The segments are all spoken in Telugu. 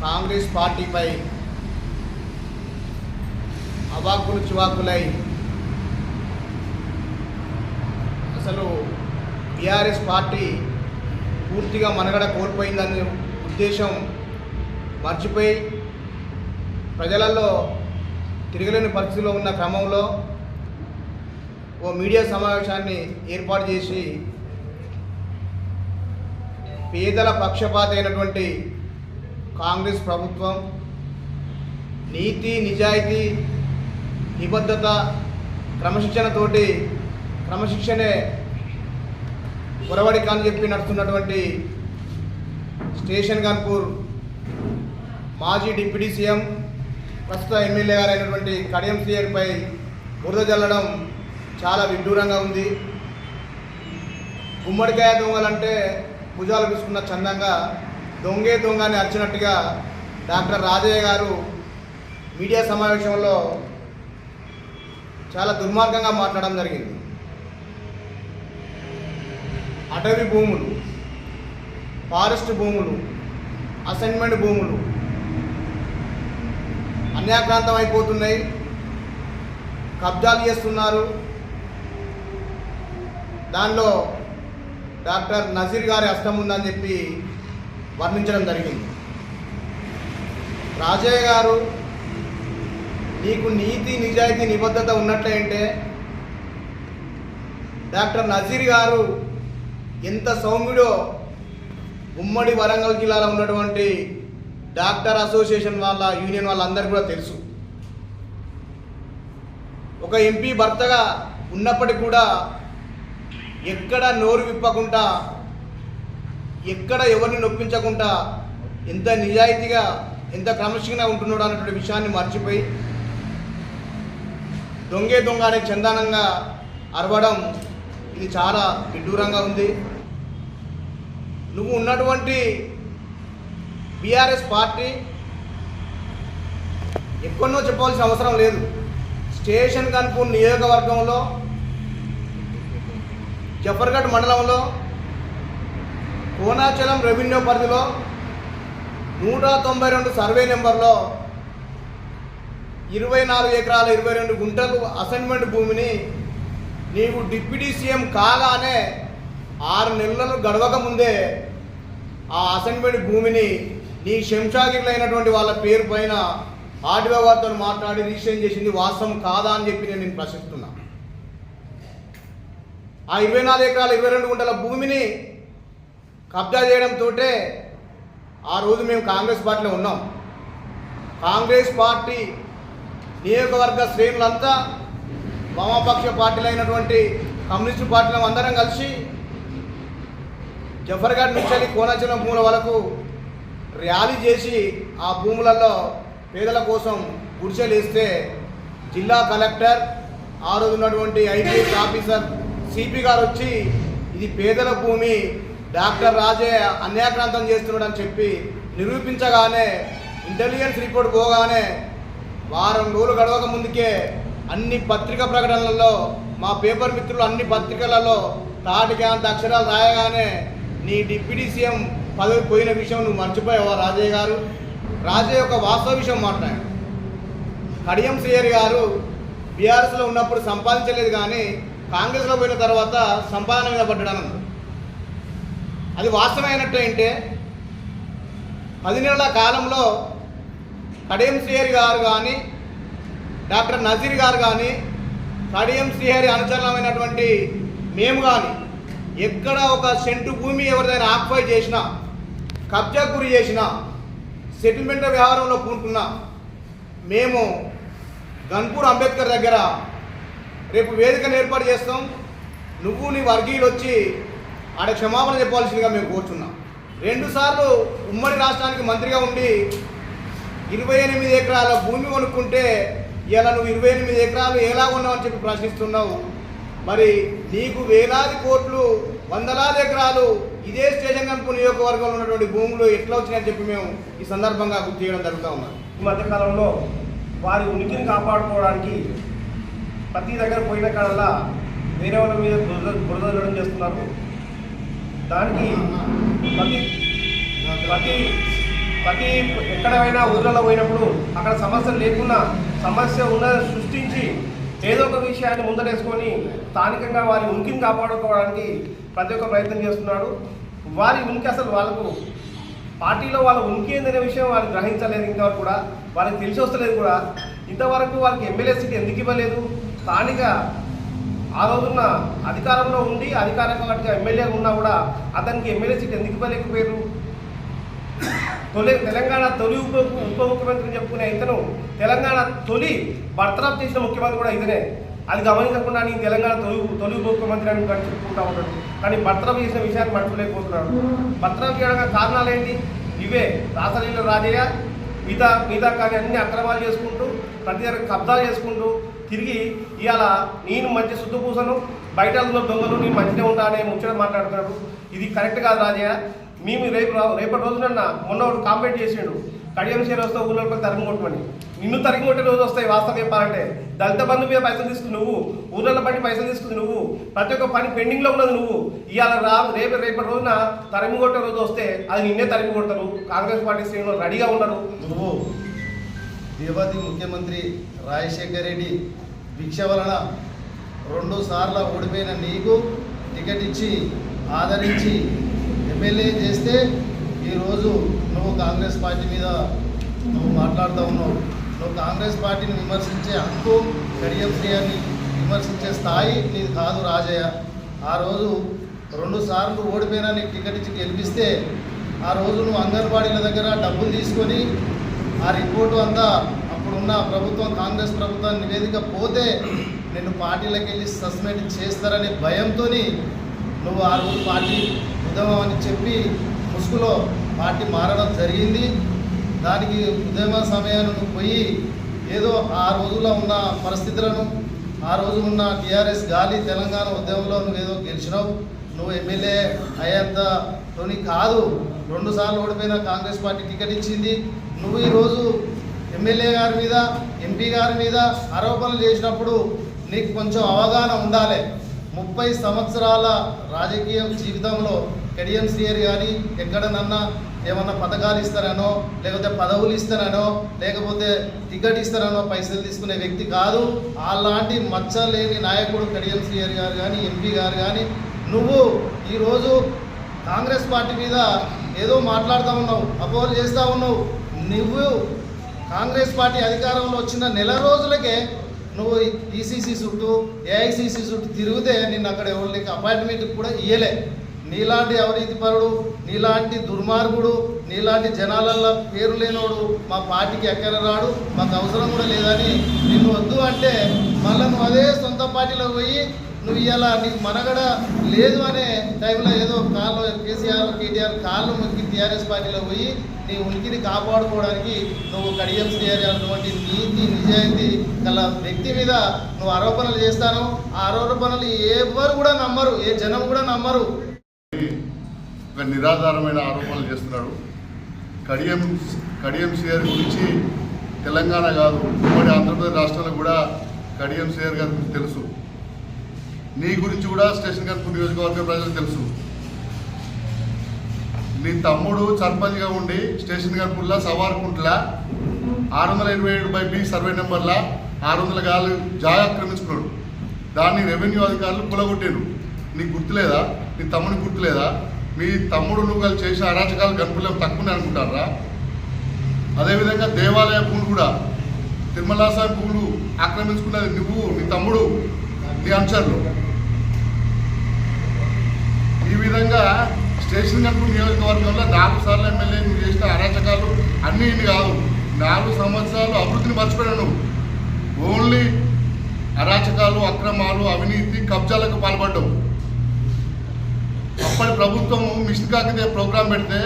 కాంగ్రెస్ పార్టీపై అవాకులు చివాకులై అసలు బీఆర్ఎస్ పార్టీ పూర్తిగా మనగడ కోల్పోయిందనే ఉద్దేశం మర్చిపోయి ప్రజలలో తిరగలేని పరిస్థితిలో ఉన్న క్రమంలో ఓ మీడియా సమావేశాన్ని ఏర్పాటు చేసి పేదల పక్షపాత అయినటువంటి కాంగ్రెస్ ప్రభుత్వం నీతి నిజాయితీ నిబద్ధత క్రమశిక్షణతోటి క్రమశిక్షణే పొరవడి కాని చెప్పి నడుస్తున్నటువంటి స్టేషన్ కాన్పూర్ మాజీ డిప్యూటీ సీఎం ప్రస్తుత ఎమ్మెల్యే గారైనటువంటి అయినటువంటి కడియం సీఎంపై బురద జల్లడం చాలా విడ్డూరంగా ఉంది. గుమ్మడికాయ దొంగలంటే భుజాలు తీసుకున్న చందంగా దొంగే దొంగ అని అరిచినట్టుగా డాక్టర్ రాజయ్య గారు మీడియా సమావేశంలో చాలా దుర్మార్గంగా మాట్లాడడం జరిగింది. అటవీ భూములు ఫారెస్ట్ భూములు అసైన్మెంట్ భూములు అన్యాక్రాంతం అయిపోతున్నాయి. కబ్జాలు చేస్తున్నారు. దానిలో డాక్టర్ నజీర్ గారి హస్తం ఉందని చెప్పి వర్ణించడం జరిగింది. రాజయ్య గారు నీకు నీతి నిజాయితీ నిబద్ధత ఉన్నట్లయింటే డాక్టర్ నజీర్ గారు ఎంత సౌమ్యుడో ఉమ్మడి వరంగల్ జిల్లాలో ఉన్నటువంటి డాక్టర్ అసోసియేషన్ వాళ్ళ యూనియన్ వాళ్ళందరికీ కూడా తెలుసు. ఒక ఎంపీ భర్తగా ఉన్నప్పటికీ కూడా ఎక్కడ నోరు విప్పకుండా ఎక్కడ ఎవరిని నొప్పించకుండా ఎంత నిజాయితీగా ఎంత క్రమశిక్షణగా ఉంటున్నాడు అన్నటువంటి విషయాన్ని మర్చిపోయి దొంగే దొంగ అనే చందానంగా అరవడం ఇది చాలా విడ్డూరంగా ఉంది. నువ్వు ఉన్నటువంటి బీఆర్ఎస్ పార్టీ ఎక్కడో చెప్పవలసిన అవసరం లేదు. స్టేషన్ కనుపూర్ నియోజకవర్గంలో జఫర్గఢ్ మండలంలో కోనాచలం రెవెన్యూ పరిధిలో నూట తొంభై రెండు సర్వే నెంబర్లో ఇరవై నాలుగు ఎకరాల ఇరవై రెండు గుంటలు అసైన్మెంట్ భూమిని నీవు డిప్యూటీ సీఎం కాగానే ఆరు నెలలు గడవక ముందే ఆ అసైన్మెంట్ భూమిని నీ శంషాగిరిలో అయినటువంటి వాళ్ళ పేరు పైన ఆర్డీఓ వారితో మాట్లాడి రిజిస్ట్రేషన్ చేసింది వాస్తవం కాదా అని చెప్పి నేను నేను ప్రశ్నిస్తున్నా. ఆ ఇరవై నాలుగు ఎకరాల ఇరవై రెండు గుంటల భూమిని కబ్జా చేయడంతో ఆ రోజు మేము కాంగ్రెస్ పార్టీలో ఉన్నాం. కాంగ్రెస్ పార్టీ నియోజకవర్గ శ్రేణులంతా వామపక్ష పార్టీలు అయినటువంటి కమ్యూనిస్టు పార్టీలు అందరం కలిసి జఫర్ఘడ్ నుంచి కోనచలం భూముల వరకు ర్యాలీ చేసి ఆ భూములలో పేదల కోసం గుడిసెలు వేస్తే జిల్లా కలెక్టర్ ఆ రోజు ఉన్నటువంటి ఐపీఎస్ ఆఫీసర్ సిపి గారు వచ్చి ఇది పేదల భూమి డాక్టర్ రాజే అన్యాక్రాంతం చేస్తున్నాడు అని చెప్పి నిరూపించగానే ఇంటెలిజెన్స్ రిపోర్ట్ పోగానే వారం రోజులు గడవక ముందుకే అన్ని పత్రిక ప్రకటనలలో మా పేపర్ మిత్రులు అన్ని పత్రికలలో తాటికి అంత అక్షరాలు రాయగానే నీ డిప్యూటీ సీఎం పదవి పోయిన విషయం నువ్వు మర్చిపోయావా రాజయ్య గారు? రాజయ్య యొక్క వాస్తవ విషయం మాట్లాడు కడియం శ్రీహరి గారు బీఆర్ఎస్లో ఉన్నప్పుడు సంపాదించలేదు కానీ కాంగ్రెస్లో పోయిన తర్వాత సంపాదన మీద పడ్డాడు అది వాస్తవమైనట్టు ఏంటే పది నెలల కాలంలో కడియం శ్రీహరి గారు కానీ డాక్టర్ నజీర్ గారు కానీ కడియం శ్రీహరి అనుచరణమైనటువంటి మేము కానీ ఎక్కడ ఒక సెంటు భూమి ఎవరిదైనా ఆక్యుపై చేసినా కబ్జా గురి చేసినా సెటిల్మెంట్ వ్యవహారంలో పూనుకున్నా మేము గన్పూర్ అంబేద్కర్ దగ్గర రేపు వేదికను ఏర్పాటు చేస్తాం. నువ్వు నీ వర్గీయులు వచ్చి ఆడ క్షమాపణ చెప్పాల్సిందిగా మేము కోరుచున్నాం. రెండుసార్లు ఉమ్మడి రాష్ట్రానికి మంత్రిగా ఉండి ఇరవై ఎనిమిది ఎకరాల భూమి కొనుక్కుంటే ఇలా నువ్వు ఇరవై ఎనిమిది ఎకరాలు ఎలా ఉన్నావని చెప్పి ప్రశ్నిస్తున్నావు. మరి నీకు వేలాది కోట్లు వందలాది ఎకరాలు ఇదే స్టేషన్ కనుక నియోజకవర్గంలో ఉన్నటువంటి భూములు ఎట్లా వచ్చినాయని చెప్పి మేము ఈ సందర్భంగా గుర్తు చేయడం జరుగుతూ ఉన్నాం ఈ మధ్యకాలంలో వారి ఉనికిని కాపాడుకోవడానికి ప్రతి దగ్గర పోయిన కాడల్లా వేరే వాళ్ళ మీద బురద బురద చేస్తున్నారు. దానికి ప్రతి ప్రతి ప్రతి ఎక్కడైనా ఊర్లలో పోయినప్పుడు అక్కడ సమస్యలు లేకుండా సమస్య ఉన్న సృష్టించి ఏదో ఒక విషయాన్ని ముందరేసుకొని స్థానికంగా వారి ఉనికిని కాపాడుకోవడానికి ప్రతి ఒక్క ప్రయత్నం చేస్తున్నాడు. వారి ఉనికి అసలు వాళ్ళకు పార్టీలో వాళ్ళ ఉనికి ఏందనే విషయం వాళ్ళు గ్రహించలేదు ఇంకా కూడా. వాళ్ళకి తెలిసి వస్తలేదు కూడా. ఇంతవరకు వాళ్ళకి ఎమ్మెల్యే సీట్ ఎందుకు ఇవ్వలేదు? స్థానిక ఆ రోజున్న అధికారంలో ఉండి అధికారికంగా ఎమ్మెల్యేగా ఉన్నా కూడా అతనికి ఎమ్మెల్యే సీట్ ఎందుకు ఇవ్వలేకపోయారు? తొలి తెలంగాణ తొలి ఉప ఉప ముఖ్యమంత్రి చెప్పుకునే ఇతను తెలంగాణ తొలి బర్తరాఫ్ చేసిన ముఖ్యమంత్రి కూడా ఇతనే. అది గమనించకుండా నేను తెలంగాణ తొలి తొలి ఉప ముఖ్యమంత్రి అని కూడా చెప్పుకుంటా ఉంటాడు. కానీ బర్తరఫ్ చేసిన విషయాన్ని మర్చిపోలేకపోతున్నాడు. బర్తరఫ్ చేయడానికి కారణాలు ఏంటి? ఇవే. రాసలీల రాజయ్య మిగతా మిగతా కానీ అన్ని అక్రమాలు చేసుకుంటూ ప్రతి దగ్గర కబ్జాలు చేసుకుంటూ తిరిగి ఇవాళ నేను మంచి శుద్ధ పూసను బయట ఉన్న దొంగలు నేను మంచిగా ఉంటా అనే ముచ్చట మాట్లాడుతున్నాడు ఇది కరెక్ట్ కాదు రాజయ్య. మేము రేపు రేపటి రోజునన్న మొన్న ఒకటి కాంప్లైంట్ చేసిండు. కడియం షేర్ వస్తే ఊళ్ళో తరిగి కొట్టమని. నిన్ను తరిగి కొట్టే రోజు వస్తాయి వాస్తవం చెప్పాలంటే. దళిత బంధు మీద పైసలు తీసుకుని నువ్వు ఊళ్ళలో పని పైసలు తీసుకుని నువ్వు ప్రతి ఒక్క పని పెండింగ్లో ఉన్నది నువ్వు. ఇవాళ రా రేపు రేపటి రోజున తరిమి కొట్టే రోజు వస్తే అది నిన్నే తరిమి కొడతారు. కాంగ్రెస్ పార్టీ శ్రేణులు రెడీగా ఉన్నారు నువ్వు దేవాది ముఖ్యమంత్రి రాజశేఖర రెడ్డి భిక్ష వలన రెండు సార్లు ఓడిపోయిన నీకు టికెట్ ఇచ్చి ఆదరించి ఎమ్మెల్యే చేస్తే ఈరోజు నువ్వు కాంగ్రెస్ పార్టీ మీద నువ్వు మాట్లాడుతూ ఉన్నావు. నువ్వు కాంగ్రెస్ పార్టీని విమర్శించే హక్కు కడియం శ్రేయాన్ని విమర్శించే స్థాయి నీది కాదు రాజయ్య. ఆ రోజు రెండు సార్లు ఓడిపోయినా నీకు టికెట్ ఇచ్చి గెలిపిస్తే ఆ రోజు నువ్వు అంగన్వాడీల దగ్గర డబ్బులు తీసుకొని ఆ రిపోర్టు అంతా అప్పుడున్న ప్రభుత్వం కాంగ్రెస్ ప్రభుత్వం నివేదిక పోతే నిన్ను పార్టీలకు వెళ్ళి సస్పెండ్ చేస్తారనే భయంతో నువ్వు ఆ రోజు పార్టీ ఉద్యమం అని చెప్పి ముసుగులో పార్టీ మారడం జరిగింది. దానికి ఉద్యమ సమయాన్ని పోయి ఏదో ఆ రోజుల్లో ఉన్న పరిస్థితులను ఆ రోజు ఉన్న టీఆర్ఎస్ గాలి తెలంగాణ ఉద్యమంలో నువ్వు ఏదో గెలిచినావు. నువ్వు ఎమ్మెల్యే అయ్యేంత కాదు రెండుసార్లు ఓడిపోయిన కాంగ్రెస్ పార్టీ టికెట్ ఇచ్చింది. నువ్వు ఈరోజు ఎమ్మెల్యే గారి మీద ఎంపీ గారి మీద ఆరోపణలు చేసినప్పుడు నీకు కొంచెం అవగాహన ఉండాలి. ముప్పై సంవత్సరాల రాజకీయ జీవితంలో కెడిఎం శ్రీయర్ కానీ ఎక్కడనన్నా ఏమన్నా పథకాలు ఇస్తారనో లేకపోతే పదవులు ఇస్తారనో లేకపోతే టికెట్ ఇస్తారనో పైసలు తీసుకునే వ్యక్తి కాదు. అలాంటి మచ్చ లేని నాయకుడు కడియం శ్రీయర్ గారు కానీ ఎంపీ గారు కానీ నువ్వు ఈరోజు కాంగ్రెస్ పార్టీ మీద ఏదో మాట్లాడుతూ ఉన్నావు అపోహలు చేస్తూ ఉన్నావు. నువ్వు కాంగ్రెస్ పార్టీ అధికారంలో వచ్చిన నెల రోజులకే నువ్వు ఈసీసీ చుట్టూ ఏఐసీసీ చుట్టూ తిరిగితే నిన్ను అక్కడ ఎవరికి అపాయింట్మెంట్ కూడా ఇయ్యలే. నీలాంటి అవినీతిపరుడు నీలాంటి దుర్మార్గుడు నీలాంటి జనాలల్లో పేరు లేనోడు మా పార్టీకి ఎక్కడ రాడు? మాకు అవసరం కూడా లేదని నిన్ను వద్దు అంటే మళ్ళీ నువ్వు అదే సొంత పార్టీలో పోయి నువ్వు ఇలా నీకు మనగడ లేదు అనే టైంలో ఏదో కాళ్ళు కేసీఆర్ కేటీఆర్ కాళ్ళు మునికి టీఆర్ఎస్ పార్టీలో పోయి నీ ఉనికిని కాపాడుకోవడానికి నువ్వు కడియం శ్రీహరి నీతి నిజాయితీ గల వ్యక్తి మీద నువ్వు ఆరోపణలు చేస్తాను ఆ ఆరోపణలు ఎవరు కూడా నమ్మరు ఏ జనం కూడా నమ్మరు. ఒక నిరాధారమైన ఆరోపణలు చేస్తున్నాడు కడియం కడియం సిఆర్ గురించి తెలంగాణ కాదు ఉమ్మడి ఆంధ్రప్రదేశ్ రాష్ట్రాలకు కూడా కడియం సిఆర్ గారి తెలుసు. నీ గురించి కూడా స్టేషన్ కనుక నియోజకవర్గ ప్రజలకు తెలుసు. నీ తమ్ముడు సర్పంచ్గా ఉండి స్టేషన్ గన్పుల్లా సవార్కుంట్ల ఆరు వందల ఇరవై ఏడు బై బి సర్వే నెంబర్ల ఆరు వందల గాలు జాగా ఆక్రమించుకున్నాడు. దాన్ని రెవెన్యూ అధికారులు కులగొట్టారు నీకు గుర్తులేదా? నీ తమ్ముడికి గుర్తులేదా? మీ తమ్ముడు నువ్వు చేసిన అరాచకాలు గన్పుల్లో తక్కువనే అనుకుంటారా? అదేవిధంగా దేవాలయ భూములు కూడా తిరుమలాస్వామి భూములు ఆక్రమించుకున్నది నువ్వు నీ తమ్ముడు నీ అంశాల్లో ఈ విధంగా స్టేషన్ గన్పూర్ నియోజకవర్గంలో నాలుగు సార్లు ఎమ్మెల్యే నువ్వు చేసిన అరాచకాలు అన్నీ ఇన్ని కాదు నాలుగు సంవత్సరాలు అభివృద్ధిని మర్చిపోయాను. నువ్వు ఓన్లీ అరాచకాలు అక్రమాలు అవినీతి కబ్జాలకు పాల్పడ్డావు. అప్పటి ప్రభుత్వం మిషన్ కాకితే ప్రోగ్రాం పెడితే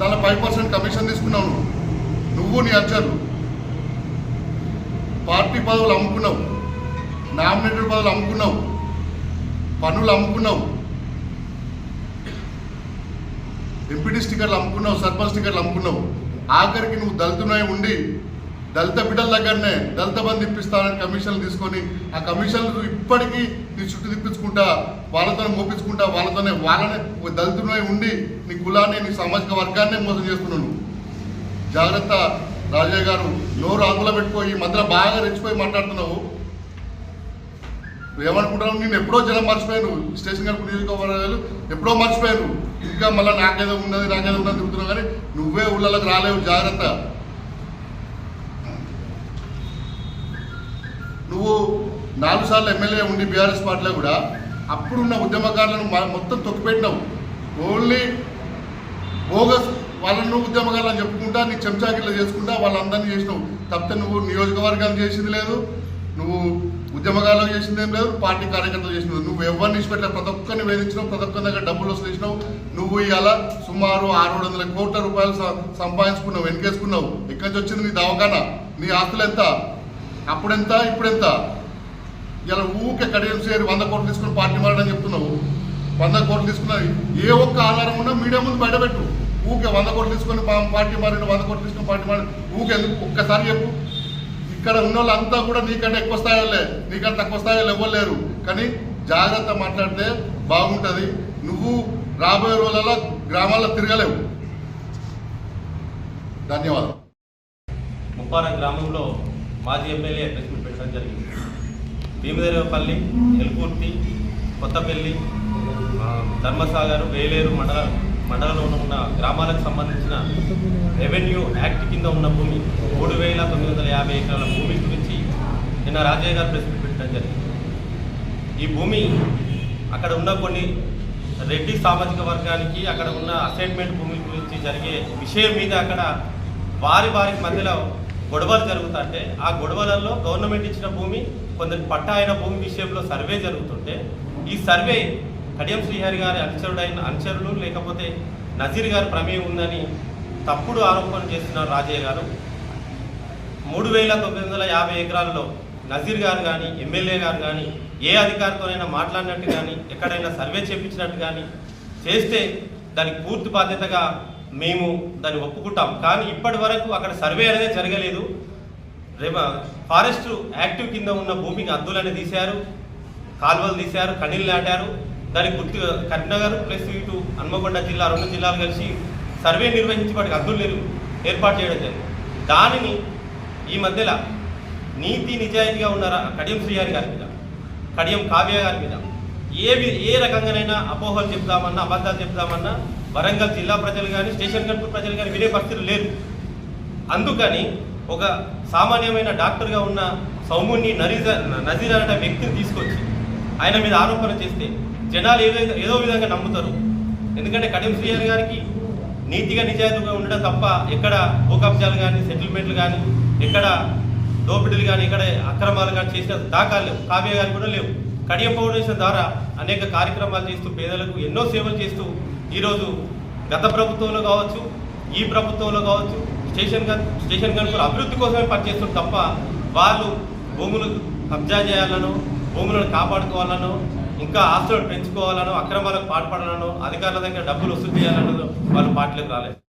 తన ఫైవ్ పర్సెంట్ కమిషన్ తీసుకున్నావు నువ్వు. నువ్వు నీ అచ్చరు పార్టీ పదవులు అమ్ముకున్నావు. నామినేటెడ్ పదవులు అమ్ముకున్నావు. పనులు అమ్ముకున్నావు. ఎంపీటీ స్టిక్కర్లు అమ్ముకున్నావు సర్పంచ్ స్టిక్కర్లు అమ్ముకున్నావు. ఆఖరికి నువ్వు దళితునై ఉండి దళిత బిడ్డల దగ్గరనే దళిత బంధు ఇప్పిస్తానని కమిషన్లు తీసుకొని ఆ కమిషన్లు ఇప్పటికీ నీ చుట్టూ తిప్పించుకుంటా వాళ్ళతోనే మోపించుకుంటా వాళ్ళతోనే వాళ్ళనే దళితునై ఉండి నీ కులాన్ని నీ సామాజిక వర్గాన్నే మోసం చేస్తున్నావు జాగ్రత్త రాజయ్య గారు నోరు ఆంగులో పెట్టుకో ఈ మధ్యలో బాగా రెచ్చిపోయి మాట్లాడుతున్నావు. ఏమనుకుంటున్నావు? నేను ఎప్పుడో జనం మర్చిపోయాను. స్టేషన్ గారు నియోజకవర్గాలు ఎప్పుడో మర్చిపోయాను. ఇంకా మళ్ళీ నాకేదో ఉన్నది నాకేదో ఉన్నది తిరుగుతున్నావు కానీ నువ్వే ఊళ్ళలోకి రాలేవు. జాగ్రత్త. నువ్వు నాలుగు సార్లు ఎమ్మెల్యే ఉండి బీఆర్ఎస్ పార్టీలో కూడా అప్పుడున్న ఉద్యమకారులను మొత్తం తొక్కిపెట్టినావు. ఓన్లీ బోగస్ వాళ్ళను ఉద్యమకారులను చెప్పుకుంటా నీ చెంచాగిట్లా చేసుకుంటా వాళ్ళందరినీ చేసినావు. తప్పితే నువ్వు నియోజకవర్గాన్ని చేసింది లేదు. నువ్వు ఉద్యమగాలు చేసింది ఏం లేదు పార్టీ కార్యకర్తలు చేసింది నువ్వు ఎవరిని ఇచ్చిపెట్టావు ప్రతి ఒక్కరిని వేధించినావు ప్రతి ఒక్కరి దగ్గర డబ్బులు వసూలు చేసినావు. నువ్వు ఇవాళ సుమారు ఆరు వందల కోట్ల రూపాయలు సంపాదించుకున్నావు వెనకేసుకున్నావు. ఇక్కడి నుంచి వచ్చింది నీ దవాఖానా? నీ ఆస్తులు ఎంత? అప్పుడెంత? ఇప్పుడెంత? ఇలా ఊకే కడియం సేరు వంద కోట్లు తీసుకుని పార్టీ మారని చెప్తున్నావు. వంద కోట్లు తీసుకున్నది ఏ ఒక్క ఆధారం ఉన్నా మీడియా ముందు బయటపెట్టు ఊకే వంద కోట్లు తీసుకొని పార్టీ మారిన వంద కోట్లు తీసుకుని పార్టీ మారి ఊకే ఎందుకు? ఒక్కసారి చెప్పు. ఇక్కడ ఉన్న వాళ్ళంతా కూడా నీకంటే ఎక్కువ స్థాయిలే నీకంటే తక్కువ స్థాయిలో ఇవ్వలేరు కానీ జాగ్రత్త మాట్లాడితే బాగుంటుంది. నువ్వు రాబోయే రోజులలో గ్రామాల్లో తిరగలేవు. ధన్యవాదాలు. ముప్పార గ్రామంలో మాజీ ఎమ్మెల్యే ప్రెస్ మీట్ పెట్టడం జరిగింది. భీమదేవపల్లి ఎల్కుర్తి కొత్తపల్లి ధర్మసాగర్ వేలేరు మండల మండలంలో ఉన్న గ్రామాలకు సంబంధించిన రెవెన్యూ యాక్ట్ కింద ఉన్న భూమి మూడు వేల తొమ్మిది వందల యాభై ఎకరాల భూమి గురించి నిన్న రాజయ్య గారు ప్రెస్ పెట్టడం జరిగింది. ఈ భూమి అక్కడ ఉన్న కొన్ని రెడ్డి సామాజిక వర్గానికి అక్కడ ఉన్న అసైన్మెంట్ భూమి గురించి జరిగే విషయం మీద అక్కడ వారి వారికి మధ్యలో గొడవలు జరుగుతుంటే ఆ గొడవలలో గవర్నమెంట్ ఇచ్చిన భూమి కొందరికి పట్టా అయిన భూమి విషయంలో సర్వే జరుగుతుంటే ఈ సర్వే కడియం శ్రీహరి గారి అనుచరుడైన అనుచరులు లేకపోతే నజీర్ గారి ప్రమేయం ఉందని తప్పుడు ఆరోపణ చేస్తున్నారు రాజయ్య గారు. మూడు వేల తొమ్మిది వందల యాభై ఎకరాల్లో నజీర్ గారు కానీ ఎమ్మెల్యే గారు కానీ ఏ అధికారితోనైనా మాట్లాడినట్టు కానీ ఎక్కడైనా సర్వే చేపించినట్టు కానీ చేస్తే దానికి పూర్తి బాధ్యతగా మేము దాన్ని ఒప్పుకుంటాం. కానీ ఇప్పటి వరకు అక్కడ సర్వే అనేది జరగలేదు. రేపు ఫారెస్ట్ యాక్టివ్ కింద ఉన్న భూమికి అద్దులని తీశారు కాలువలు తీశారు కనీళ్ళు నాటారు. దానికి గుర్తు కరీంనగర్ ప్లస్ ఇటు హన్మకొండ జిల్లా రెండు జిల్లాలు కలిసి సర్వే నిర్వహించి వాటికి అద్దులు ఏర్పాటు చేయడం జరిగింది. దానిని ఈ మధ్యలో నీతి నిజాయితీగా ఉన్న కడియం శ్రీహారి గారి మీద కడియం కావ్య గారి మీద? ఏ ఏ రకంగానైనా అపోహలు చెప్తామన్నా అబద్ధాలు చెప్తామన్నా వరంగల్ జిల్లా ప్రజలు కానీ స్టేషన్ కంట్రోల్ ప్రజలు కానీ వినే పరిస్థితులు లేరు. అందుకని ఒక సామాన్యమైన డాక్టర్గా ఉన్న సౌముని నరీజ నజీర్ అనే వ్యక్తిని తీసుకొచ్చి ఆయన మీద ఆరోపణ చేస్తే జనాలు ఏదో ఏదో విధంగా నమ్ముతారు. ఎందుకంటే కడియం శ్రీహరి గారికి నీతిగా నిజాయితీగా ఉండడం తప్ప ఎక్కడ భూకబ్జాలు కానీ సెటిల్మెంట్లు కానీ ఎక్కడ దోపిడీలు కానీ ఎక్కడ అక్రమాలు కానీ చేసిన దాఖలు లేవు. కావ్య గారు కూడా లేవు. కడియం ఫౌండేషన్ ద్వారా అనేక కార్యక్రమాలు చేస్తూ పేదలకు ఎన్నో సేవలు చేస్తూ ఈరోజు గత ప్రభుత్వంలో కావచ్చు ఈ ప్రభుత్వంలో కావచ్చు స్టేషన్ గన్ స్టేషన్ గన్పుల అభివృద్ధి కోసమే పనిచేస్తుంది తప్ప వాళ్ళు భూములు కబ్జా చేయాలనో భూములను కాపాడుకోవాలనో ఇంకా ఆస్తులను పెంచుకోవాలనో అక్రమాలకు పాల్పడాలనో అధికారుల దగ్గర డబ్బులు వసూలు చేయాలనో వాళ్ళు పార్టీలకు రాలేదు.